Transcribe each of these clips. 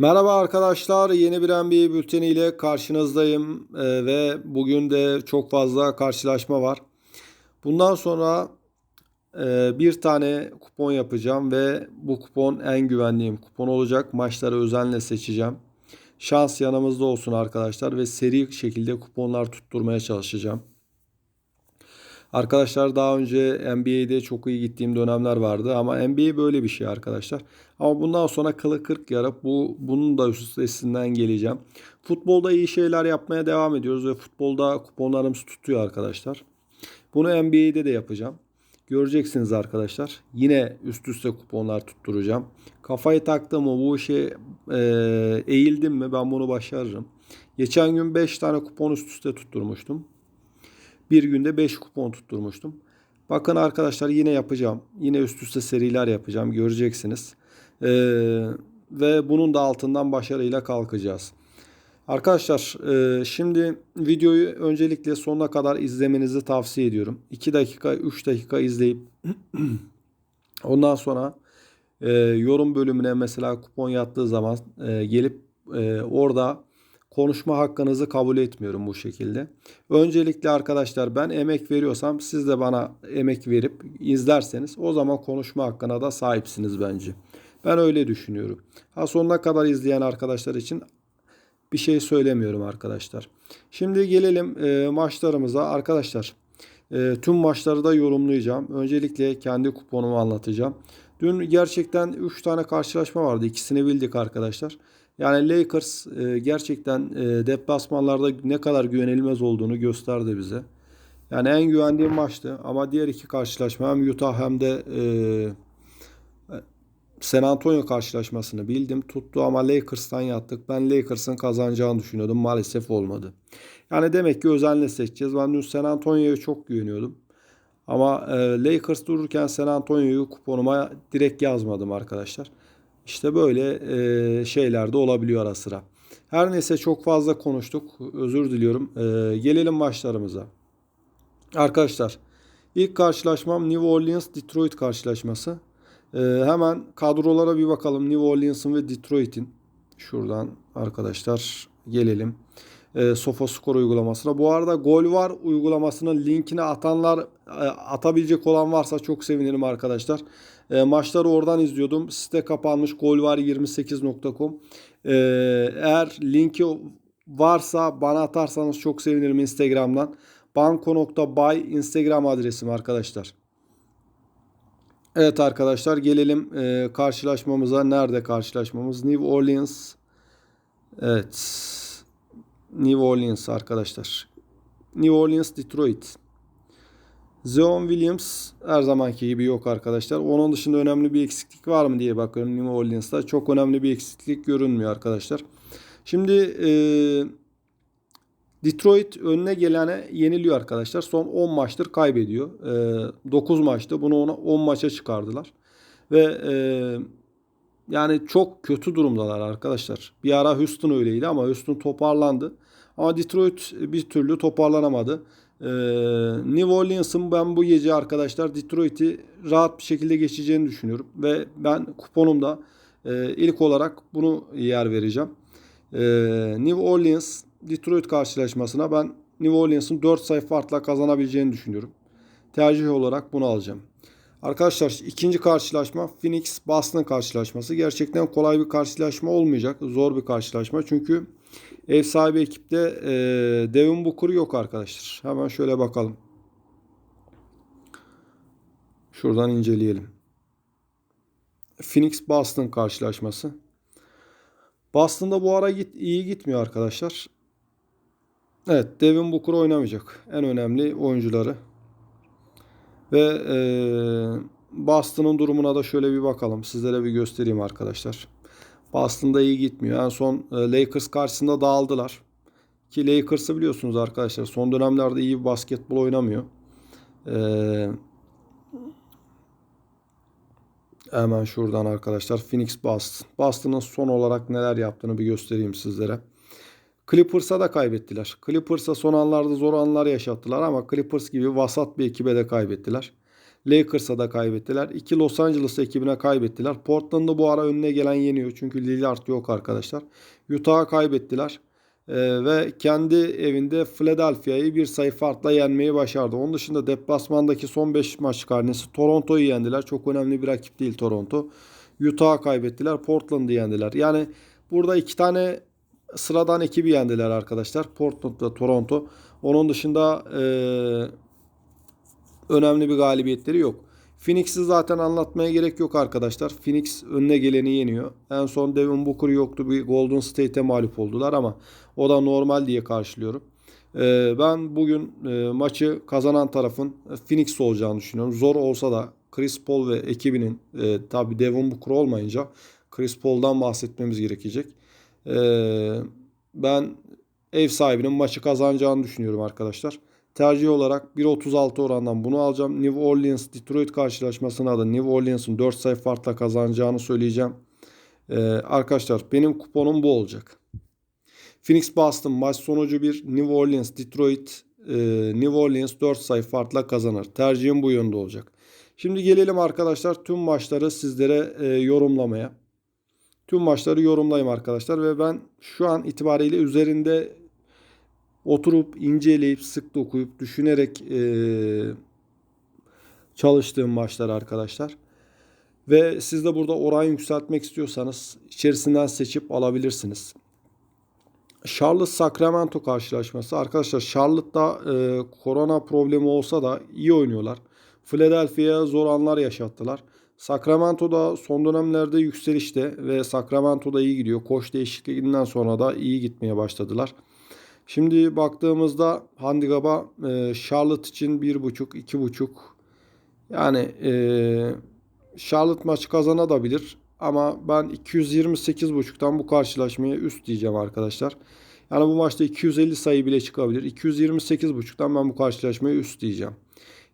Merhaba arkadaşlar, yeni bir NBA bülteni ile karşınızdayım Ee, ve bugün de çok fazla karşılaşma var. Bundan sonra e, bir tane kupon yapacağım ve bu kupon en güvendiğim kupon olacak. Maçları özenle seçeceğim. Şans yanımızda olsun arkadaşlar ve seri şekilde kuponlar tutturmaya çalışacağım. Arkadaşlar daha önce NBA'de çok iyi gittiğim dönemler vardı ama NBA böyle bir şey arkadaşlar. Ama bundan sonra kılı kırk yarıp bu bunun da üstesinden geleceğim. Futbolda iyi şeyler yapmaya devam ediyoruz ve futbolda kuponlarımız tutuyor arkadaşlar. Bunu NBA'de de yapacağım. Göreceksiniz arkadaşlar. Yine üst üste kuponlar tutturacağım. Kafayı taktım mı bu işe e, eğildim mi ben bunu başarırım. Geçen gün 5 tane kupon üst üste tutturmuştum. Bir günde 5 kupon tutturmuştum. Bakın arkadaşlar yine yapacağım. Yine üst üste seriler yapacağım. Göreceksiniz. Ee, ve bunun da altından başarıyla kalkacağız. Arkadaşlar e, şimdi videoyu öncelikle sonuna kadar izlemenizi tavsiye ediyorum. 2 dakika 3 dakika izleyip ondan sonra e, yorum bölümüne mesela kupon yattığı zaman e, gelip e, orada konuşma hakkınızı kabul etmiyorum bu şekilde. Öncelikle arkadaşlar ben emek veriyorsam siz de bana emek verip izlerseniz o zaman konuşma hakkına da sahipsiniz bence. Ben öyle düşünüyorum. Ha sonuna kadar izleyen arkadaşlar için bir şey söylemiyorum arkadaşlar. Şimdi gelelim e, maçlarımıza arkadaşlar. E, tüm maçları da yorumlayacağım. Öncelikle kendi kuponumu anlatacağım. Dün gerçekten 3 tane karşılaşma vardı. İkisini bildik arkadaşlar. Yani Lakers e, gerçekten e, deplasmanlarda ne kadar güvenilmez olduğunu gösterdi bize. Yani en güvendiğim maçtı ama diğer iki karşılaşma hem Utah hem de e, San Antonio karşılaşmasını bildim. Tuttu ama Lakers'tan yattık. Ben Lakers'ın kazanacağını düşünüyordum. Maalesef olmadı. Yani demek ki özenle seçeceğiz. Ben dün San Antonio'ya çok güveniyordum. Ama e, Lakers dururken San Antonio'yu kuponuma direkt yazmadım arkadaşlar. İşte böyle e, şeyler de olabiliyor ara sıra. Her neyse çok fazla konuştuk. Özür diliyorum. E, gelelim maçlarımıza. Arkadaşlar ilk karşılaşmam New Orleans Detroit karşılaşması. E, hemen kadrolara bir bakalım. New Orleans'ın ve Detroit'in. Şuradan arkadaşlar gelelim. E, SofaScore uygulamasına. Bu arada gol var uygulamasının linkini atanlar e, atabilecek olan varsa çok sevinirim arkadaşlar. E, maçları oradan izliyordum. Site kapanmış golvar28.com. E, eğer linki varsa bana atarsanız çok sevinirim Instagram'dan. Banko.by Instagram adresim arkadaşlar. Evet arkadaşlar gelelim e, karşılaşmamıza. Nerede karşılaşmamız? New Orleans. Evet. New Orleans arkadaşlar. New Orleans Detroit. Zion Williams her zamanki gibi yok arkadaşlar. Onun dışında önemli bir eksiklik var mı diye bakıyorum New Orleans'ta. Çok önemli bir eksiklik görünmüyor arkadaşlar. Şimdi e, Detroit önüne gelene yeniliyor arkadaşlar. Son 10 maçtır kaybediyor. E, 9 maçtı. Bunu ona 10 maça çıkardılar. Ve e, yani çok kötü durumdalar arkadaşlar. Bir ara Houston öyleydi ama Houston toparlandı. Ama Detroit bir türlü toparlanamadı. Ee, New Orleans'ın ben bu gece arkadaşlar Detroit'i rahat bir şekilde geçeceğini düşünüyorum. Ve ben kuponumda e, ilk olarak bunu yer vereceğim. E, New Orleans Detroit karşılaşmasına ben New Orleans'ın 4 sayı farkla kazanabileceğini düşünüyorum. Tercih olarak bunu alacağım. Arkadaşlar ikinci karşılaşma Phoenix Boston karşılaşması. Gerçekten kolay bir karşılaşma olmayacak. Zor bir karşılaşma. Çünkü ev sahibi ekipte e, Devin Booker yok arkadaşlar. Hemen şöyle bakalım. Şuradan inceleyelim. Phoenix Boston karşılaşması. Boston'da bu ara git, iyi gitmiyor arkadaşlar. Evet Devin Booker oynamayacak. En önemli oyuncuları. Ve e, Boston'ın durumuna da şöyle bir bakalım. Sizlere bir göstereyim arkadaşlar. Boston'da iyi gitmiyor. En son e, Lakers karşısında dağıldılar. Ki Lakers'ı biliyorsunuz arkadaşlar. Son dönemlerde iyi bir basketbol oynamıyor. Ee, hemen şuradan arkadaşlar. Phoenix Boston. Boston'ın son olarak neler yaptığını bir göstereyim sizlere. Clippers'a da kaybettiler. Clippers'a son anlarda zor anlar yaşattılar ama Clippers gibi vasat bir ekibe de kaybettiler. Lakers'a da kaybettiler. İki Los Angeles ekibine kaybettiler. Portland'da bu ara önüne gelen yeniyor. Çünkü Lillard yok arkadaşlar. Utah'a kaybettiler. Ee, ve kendi evinde Philadelphia'yı bir sayı farkla yenmeyi başardı. Onun dışında deplasmandaki son 5 maç karnesi Toronto'yu yendiler. Çok önemli bir rakip değil Toronto. Utah'a kaybettiler. Portland'ı yendiler. Yani burada iki tane sıradan ekibi yendiler arkadaşlar. Portland ve Toronto. Onun dışında e, önemli bir galibiyetleri yok. Phoenix'i zaten anlatmaya gerek yok arkadaşlar. Phoenix önüne geleni yeniyor. En son Devin Booker yoktu. Bir Golden State'e mağlup oldular ama o da normal diye karşılıyorum. Ee, ben bugün e, maçı kazanan tarafın Phoenix olacağını düşünüyorum. Zor olsa da Chris Paul ve ekibinin e, tabi Devin Booker olmayınca Chris Paul'dan bahsetmemiz gerekecek. Ee, ben ev sahibinin maçı kazanacağını düşünüyorum arkadaşlar. Tercih olarak 1.36 orandan bunu alacağım. New Orleans Detroit karşılaşmasına da New Orleans'ın 4 sayı farkla kazanacağını söyleyeceğim. Ee, arkadaşlar benim kuponum bu olacak. Phoenix Boston maç sonucu bir New Orleans Detroit e, New Orleans 4 sayı farkla kazanır. Tercihim bu yönde olacak. Şimdi gelelim arkadaşlar tüm maçları sizlere e, yorumlamaya. Tüm maçları yorumlayayım arkadaşlar ve ben şu an itibariyle üzerinde oturup inceleyip sık dokuyup düşünerek e, çalıştığım maçlar arkadaşlar. Ve siz de burada oran yükseltmek istiyorsanız içerisinden seçip alabilirsiniz. Charlotte Sacramento karşılaşması. Arkadaşlar Charlotte'da e, korona problemi olsa da iyi oynuyorlar. Philadelphia'ya zor anlar yaşattılar. Sacramento'da son dönemlerde yükselişte ve Sacramento'da iyi gidiyor. Koç değişikliğinden sonra da iyi gitmeye başladılar. Şimdi baktığımızda handikapa e, Charlotte için 1.5 2.5 yani e, Charlotte maçı kazanabilir ama ben 228.5'tan bu karşılaşmaya üst diyeceğim arkadaşlar. Yani bu maçta 250 sayı bile çıkabilir. 228.5'tan ben bu karşılaşmaya üst diyeceğim.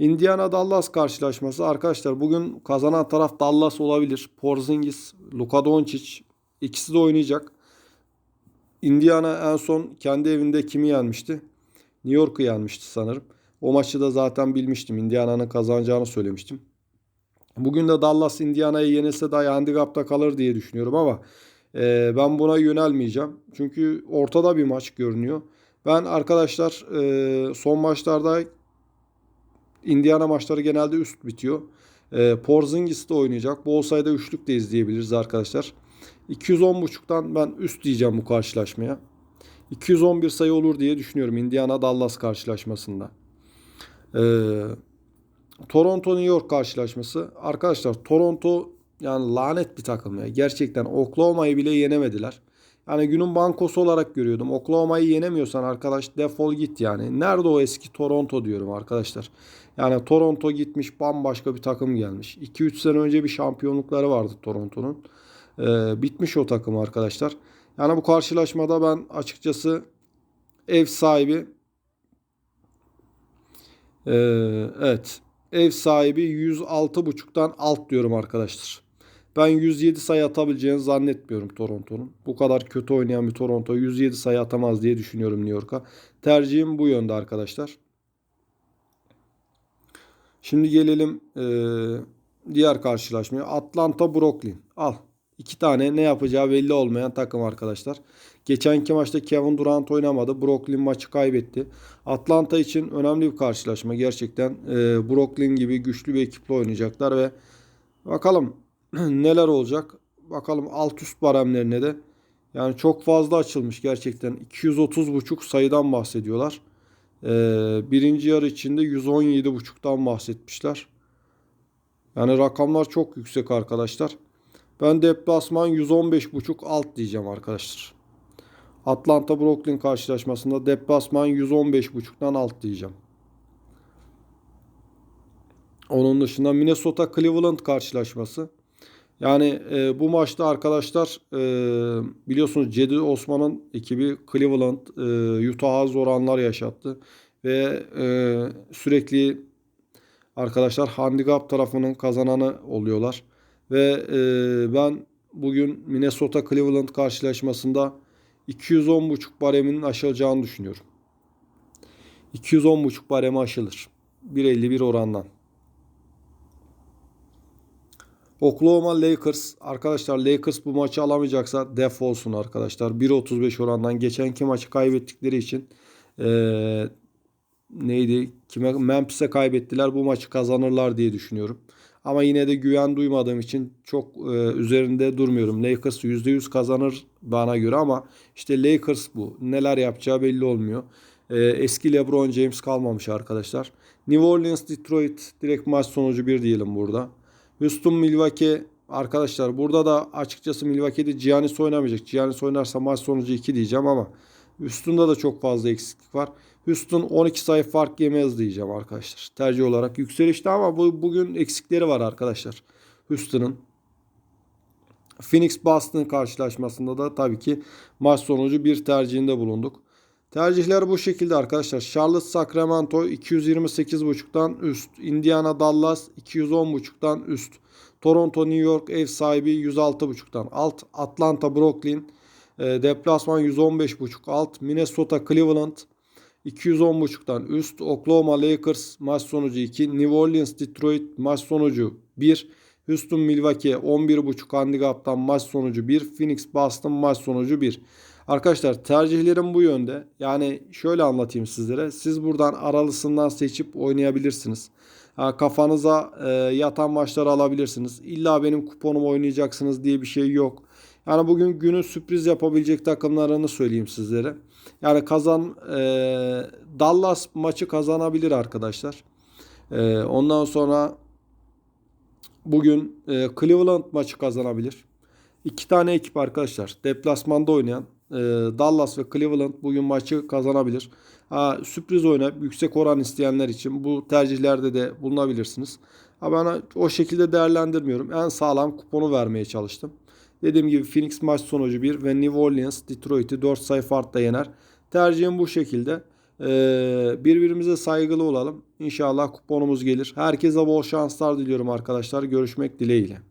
Indiana Dallas karşılaşması arkadaşlar bugün kazanan taraf Dallas olabilir. Porzingis, Luka Doncic ikisi de oynayacak. Indiana en son kendi evinde kimi yenmişti? New York'u yenmişti sanırım. O maçı da zaten bilmiştim. Indiana'nın kazanacağını söylemiştim. Bugün de Dallas Indiana'yı yenilse dahi handikapta kalır diye düşünüyorum ama e, ben buna yönelmeyeceğim. Çünkü ortada bir maç görünüyor. Ben arkadaşlar e, son maçlarda Indiana maçları genelde üst bitiyor. E, Porzingis de oynayacak. Bol sayıda üçlük de izleyebiliriz arkadaşlar. 210.5'tan ben üst diyeceğim bu karşılaşmaya. 211 sayı olur diye düşünüyorum Indiana Dallas karşılaşmasında. Ee, Toronto New York karşılaşması. Arkadaşlar Toronto yani lanet bir takım ya. Gerçekten Oklahoma'yı bile yenemediler. Yani günün bankosu olarak görüyordum. Oklahoma'yı yenemiyorsan arkadaş defol git yani. Nerede o eski Toronto diyorum arkadaşlar. Yani Toronto gitmiş bambaşka bir takım gelmiş. 2-3 sene önce bir şampiyonlukları vardı Toronto'nun. Ee, bitmiş o takım arkadaşlar. Yani bu karşılaşmada ben açıkçası ev sahibi ee, evet ev sahibi 106.5'tan alt diyorum arkadaşlar. Ben 107 sayı atabileceğini zannetmiyorum Toronto'nun. Bu kadar kötü oynayan bir Toronto 107 sayı atamaz diye düşünüyorum New York'a. Tercihim bu yönde arkadaşlar. Şimdi gelelim e, diğer karşılaşmaya. Atlanta Brooklyn. Al. İki tane ne yapacağı belli olmayan takım arkadaşlar. Geçenki maçta Kevin Durant oynamadı. Brooklyn maçı kaybetti. Atlanta için önemli bir karşılaşma. Gerçekten e, Brooklyn gibi güçlü bir ekiple oynayacaklar ve bakalım neler olacak. Bakalım alt üst baremlerine de yani çok fazla açılmış gerçekten. 230.5 sayıdan bahsediyorlar. Ee, birinci yarı içinde 117.5'tan bahsetmişler. Yani rakamlar çok yüksek arkadaşlar. Ben deplasman 115.5 alt diyeceğim arkadaşlar. Atlanta Brooklyn karşılaşmasında deplasman 115.5'tan alt diyeceğim. Onun dışında Minnesota Cleveland karşılaşması. Yani e, bu maçta arkadaşlar e, biliyorsunuz Cedi Osman'ın ekibi Cleveland e, Utah'a zor anlar yaşattı. Ve e, sürekli arkadaşlar handikap tarafının kazananı oluyorlar. Ve e, ben bugün Minnesota Cleveland karşılaşmasında 210.5 bareminin aşılacağını düşünüyorum. 210.5 baremi aşılır. 1.51 orandan. Oklahoma Lakers. Arkadaşlar Lakers bu maçı alamayacaksa def olsun arkadaşlar. 1.35 orandan geçenki maçı kaybettikleri için ee, neydi? Kime Memphis'e kaybettiler. Bu maçı kazanırlar diye düşünüyorum. Ama yine de güven duymadığım için çok e, üzerinde durmuyorum. Lakers %100 kazanır bana göre ama işte Lakers bu. Neler yapacağı belli olmuyor. E, eski LeBron James kalmamış arkadaşlar. New Orleans Detroit direkt maç sonucu 1 diyelim burada. Houston Milwaukee arkadaşlar burada da açıkçası Milwaukee'de Giannis oynamayacak. Giannis oynarsa maç sonucu 2 diyeceğim ama Houston'da da çok fazla eksiklik var. Houston 12 sayı fark yemez diyeceğim arkadaşlar. Tercih olarak yükselişte ama bu bugün eksikleri var arkadaşlar. Houston'ın. Phoenix Boston karşılaşmasında da tabii ki maç sonucu bir tercihinde bulunduk. Tercihler bu şekilde arkadaşlar. Charlotte Sacramento 228.5'tan üst. Indiana Dallas 210.5'tan üst. Toronto New York ev sahibi 106.5'tan alt. Atlanta Brooklyn e, deplasman 115.5 alt. Minnesota Cleveland 210.5'tan üst. Oklahoma Lakers maç sonucu 2. New Orleans Detroit maç sonucu 1. Houston Milwaukee 11.5 handikaptan maç sonucu 1. Phoenix Boston maç sonucu 1. Arkadaşlar tercihlerim bu yönde. Yani şöyle anlatayım sizlere. Siz buradan aralısından seçip oynayabilirsiniz. Kafanıza e, yatan maçları alabilirsiniz. İlla benim kuponumu oynayacaksınız diye bir şey yok. Yani bugün günün sürpriz yapabilecek takımlarını söyleyeyim sizlere. Yani kazan e, Dallas maçı kazanabilir arkadaşlar. E, ondan sonra bugün e, Cleveland maçı kazanabilir. İki tane ekip arkadaşlar deplasmanda oynayan e, Dallas ve Cleveland bugün maçı kazanabilir. Ha, sürpriz oynayıp yüksek oran isteyenler için bu tercihlerde de bulunabilirsiniz. Ha, ben o şekilde değerlendirmiyorum. En sağlam kuponu vermeye çalıştım. Dediğim gibi Phoenix maç sonucu 1 ve New Orleans Detroit'i 4 sayı farkla yener. Tercihim bu şekilde. Ee, birbirimize saygılı olalım. İnşallah kuponumuz gelir. Herkese bol şanslar diliyorum arkadaşlar. Görüşmek dileğiyle.